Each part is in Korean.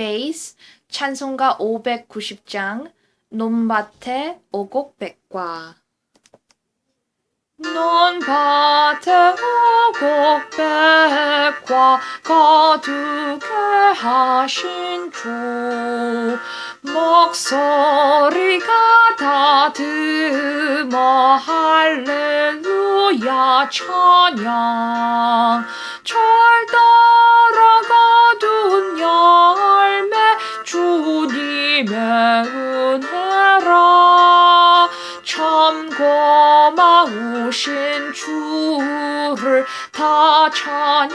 베이스 찬송가 590장 논밭의 오곡백과. 논밭의 오곡백과 거두게 하신 주. 목소리가 다듬어 할렐루야 찬양 은혜라 참 고마우신 주를 다 찬양하여라.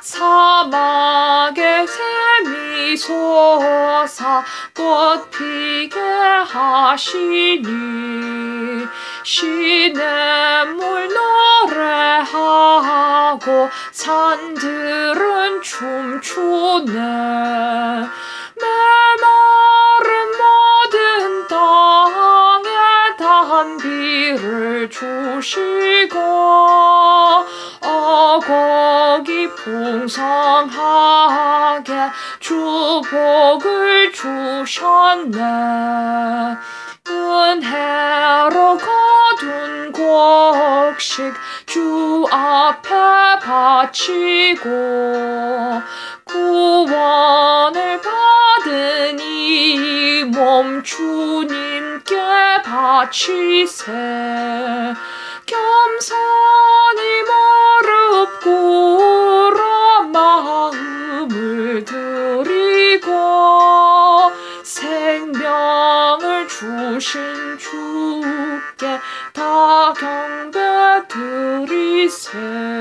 사막에 샘이 솟아 꽃 피게 하시니 시냇물 노래하고 산들은 춤추네 주시고 어곡이 풍성하게 주복을 주셨네. 은혜로 거둔 곡식 주 앞에 바치고 구원 주님께 바치세. 겸손히 무릎 꿇어 마음을 드리고 생명을 주신 주께 다 경배 드리세.